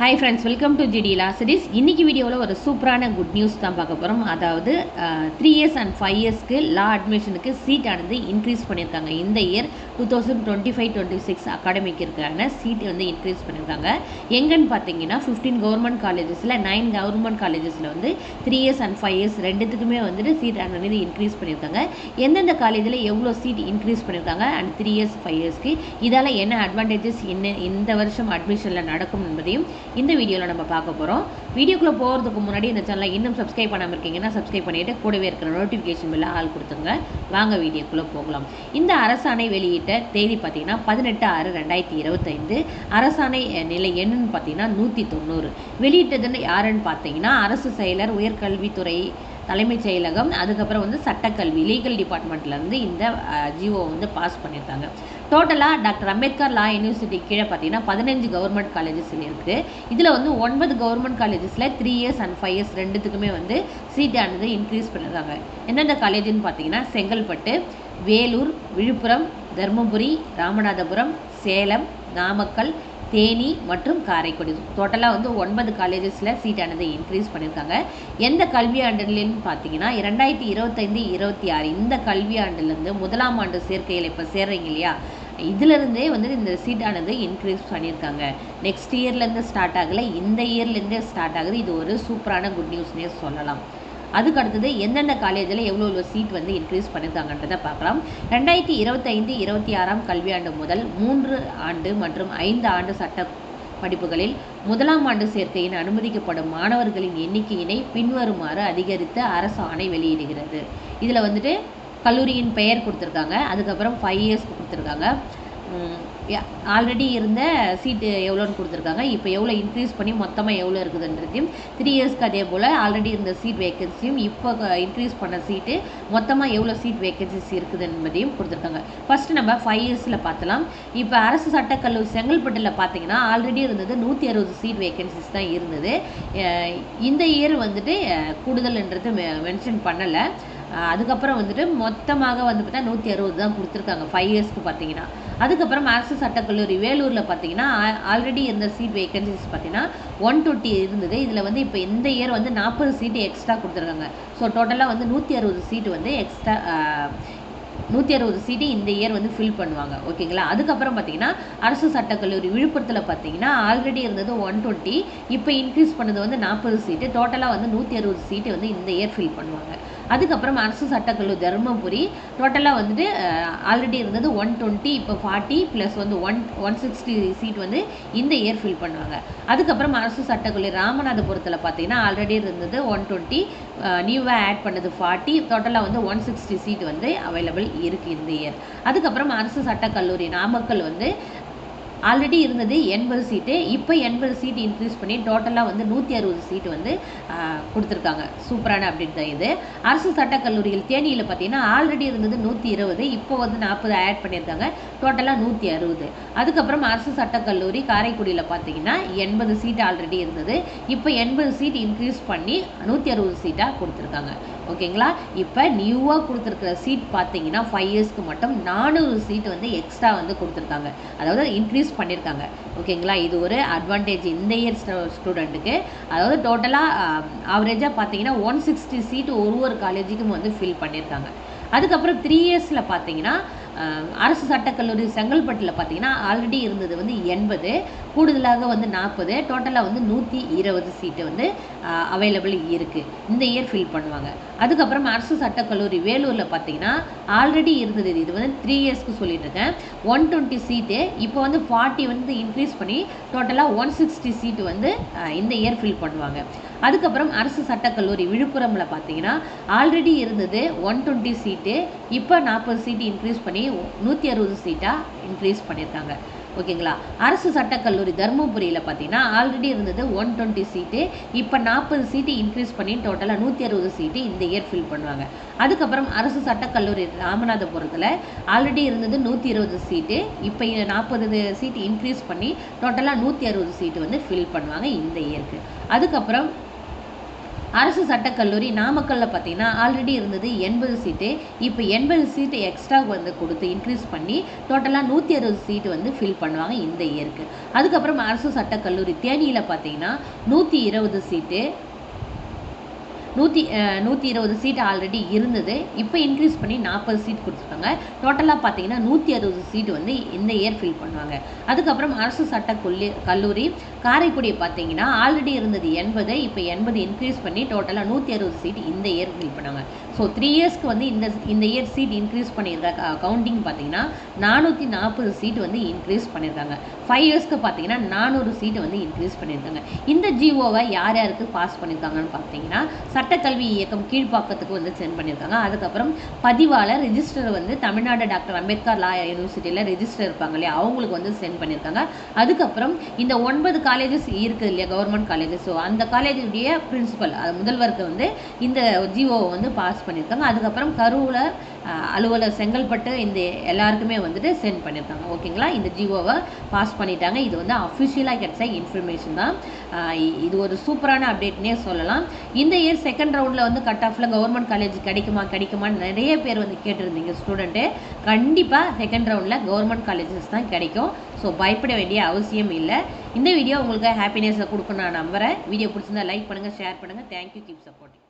Hi friends welcome to GT Lazarus இன்றைக்கி வீடியோவில் ஒரு சூப்பரான குட் நியூஸ் தான் பார்க்க போகிறோம் அதாவது த்ரீ இயர்ஸ் அண்ட் ஃபைவ் இயர்ஸ்க்கு லா அட்மிஷனுக்கு சீட் ஆனது இன்க்ரீஸ் பண்ணியிருக்காங்க. இந்த year two thousand twenty five twenty six அகாடமிக்கு இருக்கான சீட் வந்து இன்க்ரீஸ் பண்ணியிருக்காங்க. எங்கன்னு பார்த்தீங்கன்னா ஃபிஃப்டீன் கவர்மெண்ட் காலேஜஸில் நைன் கவர்மெண்ட் காலேஜஸில் வந்து three years and five years ரெண்டுத்துக்குமே வந்துட்டு சீட் ஆனது இன்க்ரீஸ் பண்ணியிருக்காங்க. எந்தெந்த காலேஜில் எவ்வளோ சீட் இன்க்ரீஸ் பண்ணியிருக்காங்க? அண்ட் த்ரீ இயர்ஸ் ஃபைவ் இயர்ஸ்க்கு இதால் என்ன அட்வான்டேஜஸ் என்ன இந்த வருஷம் அட்மிஷனில் நடக்கும் என்பதையும் இந்த வீடியோவில் நம்ம பார்க்க போகிறோம் வீடியோக்குள்ளே போகிறதுக்கு முன்னாடி இந்த சேனலை இன்னும் சப்ஸ்கிரைப் பண்ணாமல் இருக்கீங்கன்னா சப்ஸ்கிரைப் பண்ணிவிட்டு கூடவே இருக்கிற நோட்டிஃபிகேஷன் பில்ல ஆள் கொடுத்துங்க வாங்க வீடியோக்குள்ளே போகலாம். இந்த அரசாணை வெளியிட்ட தேதி பார்த்தீங்கன்னா பதினெட்டு ஆறு ரெண்டாயிரத்தி இருபத்தைந்து. அரசாணை நிலை என்னன்னு பார்த்தீங்கன்னா நூற்றி தொண்ணூறு. வெளியிட்டதுன்னு யாருன்னு பார்த்தீங்கன்னா அரசு செயலர் உயர்கல்வித்துறை தலைமைச் செயலகம் அதுக்கப்புறம் வந்து சட்டக்கல்வி லீகல் டிபார்ட்மெண்ட்லேருந்து இந்த ஜிஓ வந்து பாஸ் பண்ணியிருக்காங்க. டோட்டலாக டாக்டர் அம்பேத்கர் லா யூனிவர்சிட்டி கீழே பார்த்தீங்கன்னா பதினஞ்சு கவர்மெண்ட் காலேஜஸ் இருக்குது இதில் வந்து ஒன்பது கவர்மெண்ட் காலேஜஸில் three years and five years ரெண்டுத்துக்குமே வந்து சீட்டானது இன்க்ரீஸ் பண்ணியிருக்காங்க எந்தெந்த காலேஜுன்னு பார்த்தீங்கன்னா செங்கல்பட்டு வேலூர் விழுப்புரம் தருமபுரி ராமநாதபுரம் சேலம் நாமக்கல் தேனி மற்றும் காரைக்குடி. டோட்டலாக வந்து ஒன்பது காலேஜஸில் சீட்டானது இன்க்ரீஸ் பண்ணியிருக்காங்க எந்த கல்வியாண்டுலேன்னு பார்த்தீங்கன்னா இரண்டாயிரத்தி இருபத்தைந்து இருபத்தி ஆறு இந்த கல்வியாண்டுலேருந்து முதலாம் ஆண்டு சேர்க்கையில் இப்போ சேர்றீங்க இல்லையா? இதிலிருந்தே வந்து இந்த சீட்டானது இன்க்ரீஸ் பண்ணியிருக்காங்க நெக்ஸ்ட் இயர்லேருந்து ஸ்டார்ட் ஆகலை. இந்த இயர்லேருந்தே ஸ்டார்ட் ஆகுது. இது ஒரு சூப்பரான குட் நியூஸ்னே சொல்லலாம். அதுக்கு அடுத்தது எந்தெந்த காலேஜில் எவ்வளோ எவ்வளோ சீட் வந்து இன்க்ரீஸ் பண்ணியிருக்காங்கன்றதை பார்க்கலாம். ரெண்டாயிரத்தி இருபத்தைந்து இருபத்தி ஆறாம் கல்வியாண்டு முதல் மூன்று ஆண்டு மற்றும் ஐந்து ஆண்டு சட்ட படிப்புகளில் முதலாம் ஆண்டு சேர்க்கையின் அனுமதிக்கப்படும் மாணவர்களின் எண்ணிக்கையினை பின்வருமாறு அதிகரித்து அரசு ஆணை வெளியிடுகிறது. இதில் வந்துட்டு கல்லூரியின் பெயர் கொடுத்துருக்காங்க. அதுக்கப்புறம் ஃபைவ் இயர்ஸ் கொடுத்துருக்காங்க. ஆல்ரெடி இருந்த சீட்டு எவ்வளோன்னு கொடுத்துருக்காங்க. இப்போ எவ்வளோ இன்க்ரீஸ் பண்ணி மொத்தமாக எவ்வளோ இருக்குதுன்றதையும் த்ரீ இயர்ஸ்க்கு அதே போல் ஆல்ரெடி இருந்த சீட் வேகன்சியும் இப்போ இன்க்ரீஸ் பண்ண சீட்டு மொத்தமாக எவ்வளோ சீட் வேகன்சிஸ் இருக்குது என்பதையும் கொடுத்துருக்காங்க. ஃபஸ்ட்டு நம்ம ஃபைவ் இயர்ஸில் பார்த்தலாம். இப்போ அரசு சட்டக்கல்லூரி செங்கல்பட்டில் பார்த்தீங்கன்னா ஆல்ரெடி இருந்தது நூற்றி அறுபது சீட் வேகன்சிஸ் தான் இருந்தது. இந்த இயர் வந்துட்டு கூடுதல்ன்றது மென்ஷன் பண்ணலை. அதுக்கப்புறம் வந்துட்டு மொத்தமாக வந்து பார்த்தா நூற்றி அறுபது தான் கொடுத்துருக்காங்க ஃபைவ் இயர்ஸ்க்கு பார்த்தீங்கன்னா. அதுக்கப்புறம் அரசு சட்டக்கல்லூரி வேலூரில் பார்த்தீங்கன்னா ஆல்ரெடி இருந்த சீட் வேகன்சிஸ் பார்த்தீங்கன்னா ஒன் டுவெண்ட்டி இருந்தது. இதில் வந்து இப்போ இந்த இயர் வந்து நாற்பது சீட்டு எக்ஸ்ட்ரா கொடுத்துருக்காங்க. ஸோ டோட்டலாக வந்து நூற்றி அறுபது சீட்டு வந்து எக்ஸ்ட்ரா நூற்றி அறுபது சீட்டு இந்த இயர் வந்து ஃபில் பண்ணுவாங்க. ஓகேங்களா அதுக்கப்புறம் பார்த்தீங்கன்னா அரசு சட்டக்கல்லூரி விழுப்புரத்தில் பார்த்தீங்கன்னா ஆல்ரெடி இருந்தது ஒன் டுவெண்ட்டி இப்போ இன்க்ரீஸ் பண்ணது வந்து நாற்பது சீட்டு டோட்டலாக வந்து நூற்றி அறுபது சீட்டு வந்து இந்த இயர் ஃபில் பண்ணுவாங்க. அதுக்கப்புறம் அரசு சட்டக்கல்லூரி தருமபுரி. டோட்டலாக வந்துட்டு ஆல்ரெடி இருந்தது ஒன் டுவெண்ட்டி இப்போ ஃபார்ட்டி ப்ளஸ் வந்து ஒன் ஒன் சிக்ஸ்டி சீட் வந்து இந்த இயர் ஃபில் பண்ணுவாங்க. அதுக்கப்புறம் அரசு சட்டக்கல்லூரி ராமநாதபுரத்தில் பார்த்தீங்கன்னா ஆல்ரெடி இருந்தது ஒன் டுவெண்ட்டி நியூவாக ஆட் பண்ணது ஃபார்ட்டி டோட்டலாக வந்து ஒன் சிக்ஸ்டி சீட் வந்து அவைலபிள் இருக்குது இந்த இயர் அதுக்கப்புறம் அரசு சட்டக்கல்லூரி நாமக்கல் வந்து ஆல்ரெடி இருந்தது எண்பது சீட்டு இப்போ எண்பது சீட் இன்க்ரீஸ் பண்ணி டோட்டலாக வந்து நூற்றி அறுபது சீட்டு வந்து கொடுத்துருக்காங்க. சூப்பரான அப்டேட் தான் இது. அரசு சட்டக்கல்லூரிகள் தேனியில் பார்த்தீங்கன்னா ஆல்ரெடி இருந்தது நூற்றி இருபது இப்போ வந்து நாற்பது ஆட் பண்ணியிருக்காங்க. டோட்டலாக நூற்றி அறுபது. அதுக்கப்புறம் அரசு சட்டக்கல்லூரி காரைக்குடியில் பார்த்தீங்கன்னா எண்பது சீட் ஆல்ரெடி இருந்தது. இப்போ எண்பது சீட் இன்க்ரீஸ் பண்ணி நூற்றி அறுபது சீட்டாக கொடுத்துருக்காங்க. ஓகேங்களா இப்போ நியூவாக கொடுத்துருக்குற சீட் பார்த்தீங்கன்னா ஃபைவ் இயர்ஸ்க்கு மட்டும் நானூறு சீட் வந்து எக்ஸ்ட்ரா வந்து கொடுத்துருக்காங்க. அதாவது இன்க்ரீஸ் பண்ணியிருக்காங்க ஓகேங்களா இது ஒரு அட்வான்டேஜ் இந்த இயர் ஸ்டூடெண்ட்டுக்கு அதாவது டோட்டலாக ஆவரேஜாக பார்த்தீங்கன்னா ஒன் சிக்ஸ்டி சீட் ஒரு ஒரு காலேஜுக்கும் வந்து ஃபில் பண்ணியிருக்காங்க அதுக்கப்புறம் த்ரீ இயர்ஸில் பார்த்தீங்கன்னா அரசு சட்டக்கல்லூரி செங்கல்பட்டில் பார்த்தீங்கன்னா ஆல்ரெடி இருந்தது வந்து எண்பது கூடுதலாக வந்து நாற்பது டோட்டலாக வந்து நூற்றி இருபது சீட்டு வந்து அவைலபிள் இருக்குது இந்த இயர் ஃபில் பண்ணுவாங்க. அதுக்கப்புறம் அரசு சட்டக்கல்லூரி வேலூரில் பார்த்தீங்கன்னா ஆல்ரெடி இருந்தது இது. வந்து த்ரீ இயர்ஸ்க்கு சொல்லிட்டு இருக்கேன். ஒன் டுவெண்ட்டி சீட்டு இப்போ வந்து ஃபார்ட்டி வந்து இன்க்ரீஸ் பண்ணி டோட்டலாக ஒன் சிக்ஸ்டி சீட்டு வந்து இந்த இயர் ஃபில் பண்ணுவாங்க. அதுக்கப்புறம் அரசு சட்டக்கல்லூரி விழுப்புரமில் பார்த்தீங்கன்னா ஆல்ரெடி இருந்தது ஒன் டுவெண்ட்டி சீட்டு இப்போ நாற்பது சீட்டு இன்க்ரீஸ் பண்ணி நூற்றி அறுபது சீட்டாக இன்க்ரீஸ் பண்ணியிருக்காங்க ஓகேங்களா? அரசு சட்டக்கல்லூரி தருமபுரியில் பார்த்தீங்கன்னா ஆல்ரெடி இருந்தது ஒன் டுவெண்ட்டி சீட்டு இப்போ நாற்பது சீட்டு இன்க்ரீஸ் பண்ணி டோட்டலாக நூற்றி அறுபது சீட்டு இந்த இயர் ஃபில் பண்ணுவாங்க. அதுக்கப்புறம் அரசு சட்டக்கல்லூரி ராமநாதபுரத்தில் ஆல்ரெடி இருந்தது நூற்றி இருபது சீட்டு இப்போ நாற்பது சீட்டு இன்க்ரீஸ் பண்ணி டோட்டலாக நூற்றி அறுபது சீட்டு வந்து ஃபில் பண்ணுவாங்க இந்த இயருக்கு அதுக்கப்புறம் அரசு சட்டக்கல்லூரி நாமக்கல்லில் பார்த்தீங்கன்னா ஆல்ரெடி இருந்தது எண்பது சீட்டு. இப்போ எண்பது சீட்டு எக்ஸ்ட்ரா வந்து கொடுத்து இன்க்ரீஸ் பண்ணி டோட்டலாக நூற்றி அறுபது சீட்டு வந்து ஃபில் பண்ணுவாங்க இந்த இயருக்கு அதுக்கப்புறம் அரசு சட்டக்கல்லூரி தேனியில் பார்த்தீங்கன்னா நூற்றி இருபது சீட்டு. நூற்றி நூற்றி இருபது சீட் ஆல்ரெடி இருந்தது. இப்போ இன்க்ரீஸ் பண்ணி நாற்பது சீட் கொடுத்துருக்காங்க. டோட்டலாக பார்த்தீங்கன்னா நூற்றி அறுபது சீட் வந்து இந்த இயர் ஃபில் பண்ணுவாங்க. அதுக்கப்புறம் அரசு சட்ட கொல்லி கல்லூரி காரைக்குடி பார்த்தீங்கன்னா ஆல்ரெடி இருந்தது எண்பது இப்போ எண்பது இன்க்ரீஸ் பண்ணி டோட்டலாக நூற்றி அறுபது சீட் இந்த இயர் ஃபில் பண்ணாங்க. ஸோ த்ரீ இயர்ஸ்க்கு வந்து இந்த இந்த இயர் சீட் இன்க்ரீஸ் பண்ணியிருக்க கவுண்டிங் பார்த்தீங்கன்னா நானூற்றி நாற்பது சீட் வந்து இன்க்ரீஸ் பண்ணியிருக்காங்க ஃபைவ் இயர்ஸ்க்கு பார்த்தீங்கன்னா நானூறு சீட் வந்து இன்க்ரீஸ் பண்ணியிருக்காங்க இந்த ஜிஓவை யார் யாருக்கு பாஸ் பண்ணியிருக்காங்கன்னு பார்த்தீங்கன்னா சட்டக்கல்வி இயக்கம் கீழ்ப்பாக்கத்துக்கு வந்து சென்ட் பண்ணியிருக்காங்க அதுக்கப்புறம் பதிவாளர் ரிஜிஸ்டர் வந்து தமிழ்நாடு டாக்டர் அம்பேத்கர் லா யூனிவர்சிட்டியில் ரிஜிஸ்டர் இருப்பாங்க இல்லையா? அவங்களுக்கு வந்து சென்ட் பண்ணியிருக்காங்க அதுக்கப்புறம் இந்த ஒன்பது காலேஜஸ் இருக்குது இல்லையா? கவர்மெண்ட் காலேஜஸ் ஸோ அந்த காலேஜுடைய பிரின்சிபல் அது முதல்வருக்கு வந்து இந்த ஜிஓவை வந்து பாஸ் பண்ணியிருக்காங்க. அதுக்கப்புறம் கரூரில் அலுவலர் செங்கல்பட்டு இந்த எல்லாருக்குமே வந்துட்டு சென்ட் பண்ணியிருக்காங்க ஓகேங்களா? இந்த ஜிஓவை பாஸ் பண்ணிட்டாங்க. இது வந்து அஃபிஷியலாக கிடைச்ச இன்ஃபர்மேஷன் தான். இது ஒரு சூப்பரான அப்டேட்னே சொல்லலாம். இந்த இயர் செகண்ட் ரவுண்டில் வந்து கட் ஆஃபில் கவர்மெண்ட் காலேஜ் கிடைக்குமா கிடைக்குமான்னு நிறைய பேர் வந்து கேட்டிருந்தீங்க ஸ்டூடெண்ட்டு கண்டிப்பாக செகண்ட் ரவுண்டில் கவர்மெண்ட் காலேஜஸ் தான் கிடைக்கும். ஸோ பயப்பட வேண்டிய அவசியம் இல்லை. இந்த வீடியோ உங்களுக்கு ஹாப்பினஸை கொடுக்கணும் நான் நம்புகிறேன் வீடியோ பிடிச்சிருந்தா லைக் பண்ணுங்கள் ஷேர் பண்ணுங்கள் தேங்க்யூ கீப் சப்போர்ட்டிங்